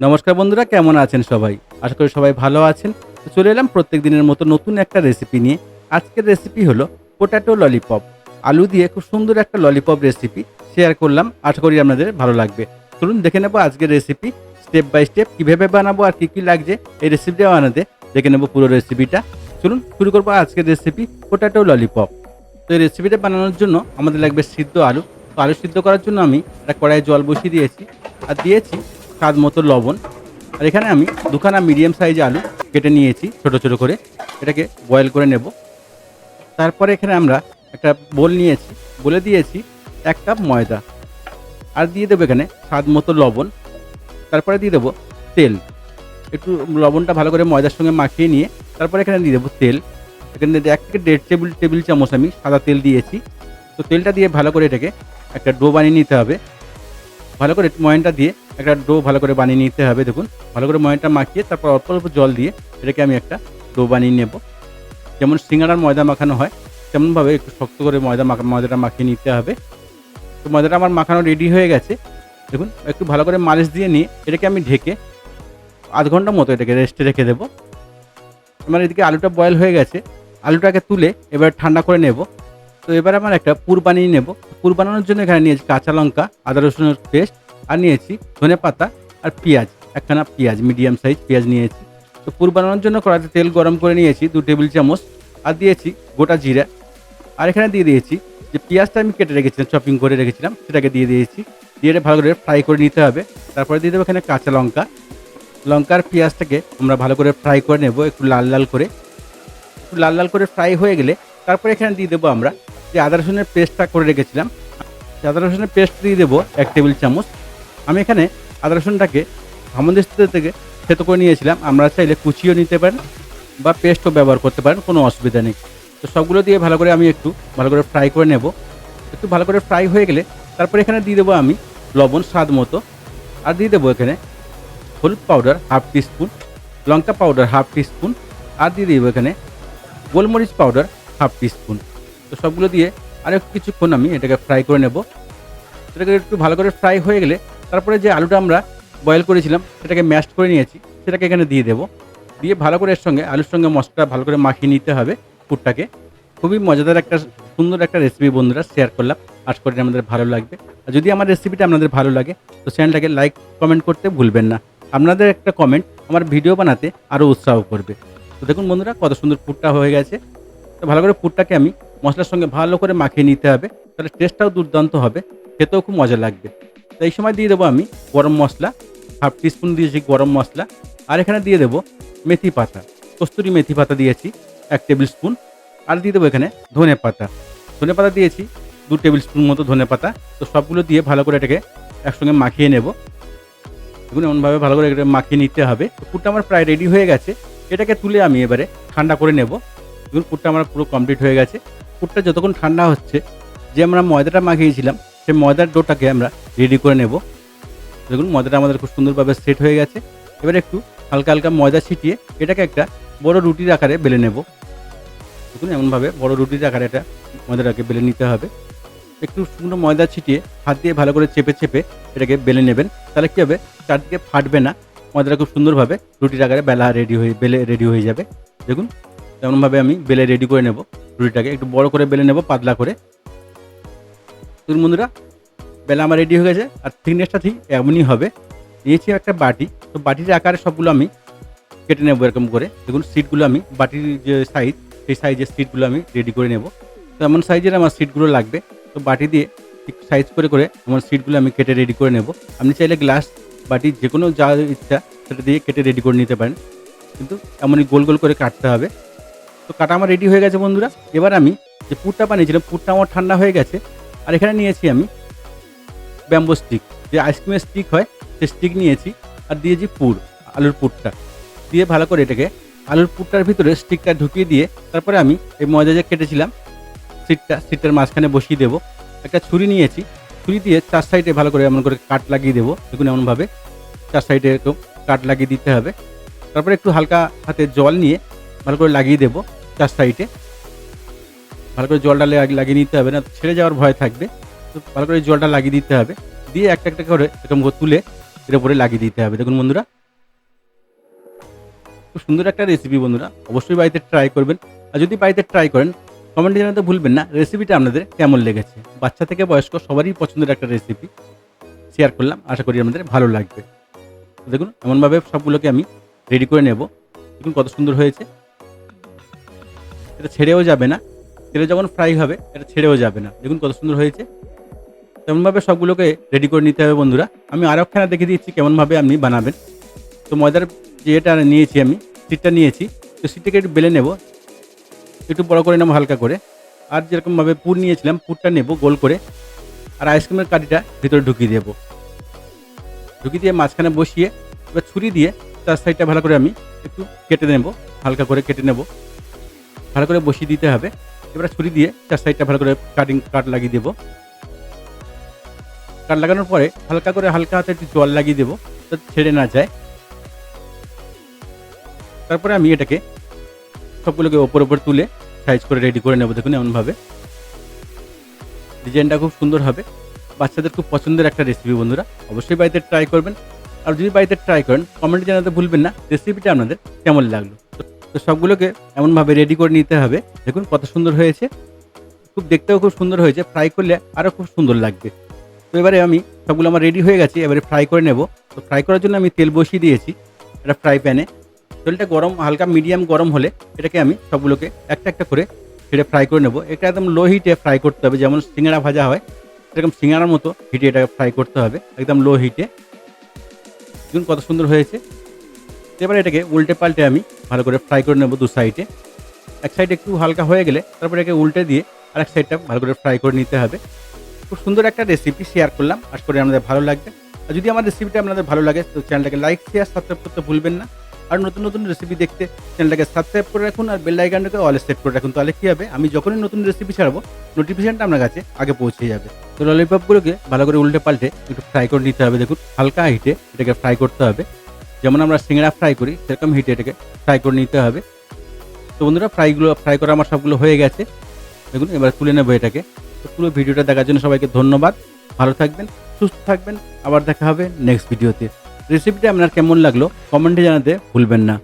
নমস্কার বন্ধুরা, কেমন আছেন সবাই? আশা করি সবাই ভালো আছেন। তো চলে এলাম প্রত্যেক দিনের মতো নতুন একটা রেসিপি নিয়ে। আজকের রেসিপি হলো পোটাটো ললিপপ আলু দিয়ে খুব সুন্দর একটা ললিপপ রেসিপি শেয়ার করলাম। আশা করি আপনাদের ভালো লাগবে। চলুন দেখে নেব আজকের রেসিপি স্টেপ বাই স্টেপ কীভাবে বানাবো আর কী কী লাগছে এই রেসিপিটা বানাতে। দেখে নেব পুরো রেসিপিটা চলুন শুরু করব আজকের রেসিপি পোটাটো ললিপপ তো এই রেসিপিটা বানানোর জন্য আমাদের লাগবে সিদ্ধ আলু। তো আলু সিদ্ধ করার জন্য আমি একটা কড়াইয়ে জল বসিয়ে দিয়েছি। আর দিয়েছি স্বাদ মতো লবণ। আর এখানে আমি দুখানা মিডিয়াম সাইজ আলু কেটে নিয়েছি, ছোট ছোট করে। এটাকে বয়েল করে নেব। তারপরে এখানে আমরা একটা বোল নিয়েছি। বলে দিয়েছি এক কাপ ময়দা। আর দিয়ে দেবো এখানে স্বাদ মতো লবণ। তারপরে দিয়ে দেবো তেল। একটু লবণটা ভালো করে ময়দার সঙ্গে মাখিয়ে নিয়ে তারপরে এখানে দিয়ে দেবো তেল। এখানে এক থেকে দেড় টেবিল টেবিল চামচ আমি সাদা তেল দিয়েছি। তো তেলটা দিয়ে ভালো করে এটাকে একটা ডো বানিয়ে নিতে হবে। ভালো করে ময়নটা দিয়ে একটা ডো ভালো করে বানিয়ে নিতে হবে, দেখুন। ভালো করে ময়নটা মাখিয়ে তারপর অল্প অল্প জল দিয়ে এটাকে আমি একটা ডো বানিয়ে নেব। যেমন সিঙ্গাড়ার ময়দা মাখানো হয়, তেমনভাবে একটু শক্ত করে ময়দা মাখা, ময়দাটা মাখিয়ে নিতে হবে। তো ময়দাটা আমার মাখানো রেডি হয়ে গেছে। দেখুন, একটু ভালো করে মালিশ দিয়ে নিয়ে এটাকে আমি ঢেকে আধ ঘণ্টা মতো এটাকে রেস্টে রেখে দেবো। আমার এদিকে আলুটা বয়েল হয়ে গেছে। আলুটাকে তুলে এবার ঠান্ডা করে নেব। তো এবার আমার একটা পুর বানিয়ে নেব। পুর বানানোর জন্য এখানে নিয়েছি কাঁচা লঙ্কা, আদা রসুনের পেস্ট আর নিয়েছি ধনে পাতা আর পেঁয়াজ, একখানা পেঁয়াজ মিডিয়াম সাইজ পেঁয়াজ নিয়েছি। তো পুর বানানোর জন্য কড়াইতে তেল গরম করে নিয়েছি দু টেবিল চামচ আর দিয়েছি গোটা জিরা। আর এখানে দিয়ে দিয়েছি যে পেঁয়াজটা আমি কেটে রেখেছিলাম চপিং করে রেখেছিলাম, সেটাকে দিয়ে দিয়েছি। দিয়ে এটা ভালো করে ফ্রাই করে নিতে হবে। তারপরে দিয়ে দেবো এখানে কাঁচা লঙ্কা। লঙ্কার পেঁয়াজটাকে আমরা ভালো করে ফ্রাই করে নেব একটু লাল লাল করে। একটু লাল লাল করে ফ্রাই হয়ে গেলে তারপরে এখানে দিয়ে দেবো আমরা যে আদা রসুনের পেস্টটা করে রেখেছিলাম। আদা রসুনের পেস্ট দিয়ে দেবো এক টেবিল চামচ। আমি এখানে আদা রসুনটাকে হামদিস্ত থেকে থেতো করে নিয়েছিলাম। আমরা চাইলে কুচিও নিতে পারেন বা পেস্টও ব্যবহার করতে পারেন, কোনো অসুবিধা নেই। তো সবগুলো দিয়ে ভালো করে আমি একটু ভালো করে ফ্রাই করে নেব। একটু ভালো করে ফ্রাই হয়ে গেলে তারপরে এখানে দিয়ে দেবো আমি লবণ স্বাদ মতো। আর দিয়ে দেবো এখানে হলুদ পাউডার হাফ টিস্পুন লঙ্কা পাউডার হাফ টিস্পুন আর দিয়ে দেবো এখানে গোলমরিচ পাউডার হাফ টিস্পুন তো সবগুলো দিয়ে আরও কিছুক্ষণ আমি এটাকে ফ্রাই করে নেব। সেটাকে একটু ভালো করে ফ্রাই হয়ে গেলে তারপরে যে আলুটা আমরা বয়েল করেছিলাম, সেটাকে ম্যাশ করে নিয়েছি, সেটাকে এখানে দিয়ে দেবো। দিয়ে ভালো করে এর সঙ্গে, আলুর সঙ্গে মশলাটা ভালো করে মাখিয়ে নিতে হবে পুরটাকে। খুবই মজাদার একটা, সুন্দর একটা রেসিপি বন্ধুরা শেয়ার করলাম। আশা করি আমাদের ভালো লাগবে। আর যদি আমার রেসিপিটা আপনাদের ভালো লাগে, তো চ্যানেলটাকে লাইক কমেন্ট করতে ভুলবেন না। আপনাদের একটা কমেন্ট আমার ভিডিও বানাতে আরও উৎসাহ করবে। তো দেখুন বন্ধুরা, কত সুন্দর পুরটা হয়ে গেছে। তো ভালো করে পুরটাকে আমি মশলার সঙ্গে ভালো করে মাখিয়ে নিতে হবে, তাহলে টেস্টটাও দুর্দান্ত হবে, খেতেও খুব মজা লাগবে। তো এই সময় দিয়ে দেবো আমি গরম মশলা, হাফ টিস্পুন দিয়েছি গরম মশলা, আর এখানে দিয়ে দেবো মেথি পাতা, কস্তুরি মেথি পাতা দিয়েছি এক টেবিল স্পুন, আর দিয়ে দেবো এখানে ধনে পাতা। ধনে পাতা দিয়েছি দু টেবিল স্পুন মতো ধনে পাতা, তো সবগুলো দিয়ে ভালো করে এটাকে একসঙ্গে মাখিয়ে নেব। দেখুন, এমনভাবে ভালো করে এটা মাখিয়ে নিতে হবে। তো পুরটা আমার প্রায় রেডি হয়ে গেছে। এটাকে তুলে আমি এবারে ঠান্ডা করে নেব। দেখুন, পুরটা আমার পুরো কমপ্লিট হয়ে গেছে। পুরটা যতক্ষণ ঠান্ডা হচ্ছে, যে আমরা ময়দাটা মাখিয়েছিলাম সেই ময়দার ডোটাকে আমরা রেডি করে নেব। দেখুন, ময়দাটা আমাদের খুব সুন্দরভাবে সেট হয়ে গেছে। এবার একটু হালকা হালকা ময়দা ছিটিয়ে এটাকে একটা বড় রুটির আকারে বেলে নেব। দেখুন, এমনভাবে বড় রুটির আকারে এটা ময়দাটাকে বেলে নিতে হবে। একটু শুকনো ময়দা ছিটিয়ে হাত দিয়ে ভালো করে চেপে চেপে এটাকে বেলে নেবেন। তাহলে কী হবে? চারদিকে ফাটবে না। ময়দাটা খুব সুন্দরভাবে রুটির আকারে বেলা রেডি হয়ে, বেলে রেডি হয়ে যাবে। দেখুন তেমনভাবে আমি বেলে রেডি করে নেব। রুটিটাকে একটু বড় করে বেলে নেব, পাতলা করে। দেখুন বন্ধুরা, বেলা আমার রেডি হয়ে গেছে, আর থিকনেসটা ঠিক এমনই হবে। নিয়েছি একটা বাটি, তো বাটির আকারে সবগুলো আমি কেটে নেব এরকম করে। দেখুন সিটগুলো আমি, বাটির যে সাইজ সেই সাইজের সিটগুলো আমি রেডি করে নেব। তো এমন সাইজের আমার সিটগুলো লাগবে। তো বাটি দিয়ে ঠিক সাইজ করে করে আমার সিটগুলো আমি কেটে রেডি করে নেব। আপনি চাইলে গ্লাস বাটি যে কোনো যা ইচ্ছা, সেটা দিয়ে কেটে রেডি করে নিতে পারেন। কিন্তু এমনই গোল গোল করে কাটতে হবে। তো কাটা আমার রেডি হয়ে গেছে বন্ধুরা। এবার আমি যে পুরটা বানিয়েছিলাম, পুরটা আমার ঠান্ডা হয়ে গেছে। আর এখানে নিয়েছি আমি ব্যাম্বো স্টিক। যে আইসক্রিমের স্টিক হয় সে স্টিক নিয়েছি আর দিয়েছি পুর, আলুর পুরটা। দিয়ে ভালো করে এটাকে আলুর পুরটার ভিতরে স্টিকটা ঢুকিয়ে দিয়ে তারপরে আমি এই ময়দা যে কেটেছিলাম সিটটা সিটটার মাঝখানে বসিয়ে দেবো। একটা ছুরি নিয়েছি, ছুরি দিয়ে চার সাইডে ভালো করে এমন করে কাট লাগিয়ে দেবো, দেখুন এমনভাবে। চার সাইডে এরকম কাট লাগিয়ে দিতে হবে। তারপরে একটু হালকা হাতে জল নিয়ে ভালো করে লাগিয়ে দেবো চার সাইডে। ভালো করে জলটা লাগি- লাগিয়ে নিতে হবে না ছেড়ে যাওয়ার ভয় থাকবে। তো ভালো করে জলটা লাগিয়ে দিতে হবে। দিয়ে একটা একটা করে এরকম করে তুলে এর উপরে লাগিয়ে দিতে হবে। দেখুন বন্ধুরা, খুব সুন্দর একটা রেসিপি বন্ধুরা, অবশ্যই বাড়িতে ট্রাই করবেন। আর যদি বাড়িতে ট্রাই করেন কমেন্টে জানাতে ভুলবেন না রেসিপিটা আপনাদের কেমন লেগেছে? বাচ্চা থেকে বয়স্ক সবারই পছন্দের একটা রেসিপি শেয়ার করলাম, আশা করি আপনাদের ভালো লাগবে। দেখুন, এমনভাবে সবগুলোকে আমি রেডি করে নেব। দেখুন কত সুন্দর হয়েছে। এটা ছেড়েও যাবে না। তেলে যখন ফ্রাই হবে, এটা ছেড়েও যাবে না। দেখুন কত সুন্দর হয়েছে। তেমনভাবে সবগুলোকে রেডি করে নিতে হবে বন্ধুরা। আমি আরও একখানা দেখে দিচ্ছি কেমনভাবে আপনি বানাবেন। তো ময়দার যে এটা নিয়েছি আমি সিটটা নিয়েছি, তো সিটটাকে একটু বেলে নেব। একটু বড় করে নেব হালকা করে। আর যেরকমভাবে পুর নিয়েছিলাম, পুরটা নেব গোল করে। আর আইসক্রিমের কাঠিটা ভিতরে ঢুকিয়ে দেবো। ঢুকিয়ে দিয়ে মাঝখানে বসিয়ে, এবার ছুরি দিয়ে তার সাইডটা ভালো করে আমি একটু কেটে নেব। হালকা করে কেটে নেব। ভালো করে বসিয়ে দিতে হবে। এবার ছুরি দিয়ে চার সাইডটা ভালো করে কাটিং কাট লাগিয়ে দেবো। কাট লাগানোর পরে হালকা করে হালকা হাতে একটু জল লাগিয়ে দেবো ছেড়ে না যায়। তারপরে আমি এটাকে সবগুলোকে ওপর ওপর তুলে সাইজ করে রেডি করে নেব দেখুন এমনভাবে। ডিজাইনটা খুব সুন্দর হবে। বাচ্চাদের খুব পছন্দের একটা রেসিপি বন্ধুরা, অবশ্যই বাড়িতে ট্রাই করবেন। আর যদি বাড়িতে ট্রাই করেন কমেন্টে জানাতে ভুলবেন না রেসিপিটা আপনাদের কেমন লাগল? তো- সবগুলোকে এমনভাবে রেডি করে নিতে হবে। দেখুন কত সুন্দর হয়েছে। খুব দেখতেও খুব সুন্দর হয়েছে। ফ্রাই করলে আরও খুব সুন্দর লাগবে। তো এবারে আমি সবগুলো আমার রেডি হয়ে গেছে। এবারে ফ্রাই করে নেব। তো ফ্রাই করার জন্য আমি তেল বসিয়ে দিয়েছি এটা ফ্রাই প্যানে তেলটা গরম, হালকা মিডিয়াম গরম হলে এটাকে আমি সবগুলোকে একটা একটা করে ছেড়ে ফ্রাই করে নেব। এটা একদম লো হিটে ফ্রাই করতে হবে। যেমন সিঙ্গাড়া ভাজা হয়, সেরকম সিঙ্গাড়ার মতো হিটে এটাকে ফ্রাই করতে হবে। একদম লো হিটে দেখুন কত সুন্দর হয়েছে। এবার এটাকে উল্টে পাল্টে আমি ভালো করে ফ্রাই করে নেব দু সাইডে এক সাইড একটু হালকা হয়ে গেলে তারপরে একে উল্টে দিয়ে আর এক সাইডটা ভালো করে ফ্রাই করে নিতে হবে। খুব সুন্দর একটা রেসিপি শেয়ার করলাম। আশা করি আমাদের ভালো লাগবে। আর যদি আমার রেসিপিটা আপনাদের ভালো লাগে, তো চ্যানেলটাকে লাইক শেয়ার সাবস্ক্রাইব করতে ভুলবেন না। আর নতুন নতুন রেসিপি দেখতে চ্যানেলটাকে সাবস্ক্রাইব করে রাখুন আর বেল আইকনটাকে অল সেট করে রাখুন। তাহলে কী হবে? আমি যখনই নতুন রেসিপি ছাড়বো নোটিফিকেশনটা আপনার কাছে আগে পৌঁছে যাবে। তো ললিপপগুলোকে ভালো করে উল্টে পাল্টে একটু ফ্রাই করে নিতে হবে। দেখুন, হালকা হিটে এটাকে ফ্রাই করতে হবে। যেমন আমরা সিঙ্গড়া ফ্রাই করি, সেরকম হিটে এটাকে ফ্রাই করে নিতে হবে। তো বন্ধুরা ফ্রাইগুলো ফ্রাই করা আমার সবগুলো হয়ে গেছে। দেখুন, এবার তুলে নেব এটাকে। তো পুরো ভিডিওটা দেখার জন্য সবাইকে ধন্যবাদ। ভালো থাকবেন, সুস্থ থাকবেন। আবার দেখা হবে নেক্সট ভিডিওতে রেসিপিটা আপনার কেমন লাগল? কমেন্টে জানাতে ভুলবেন না।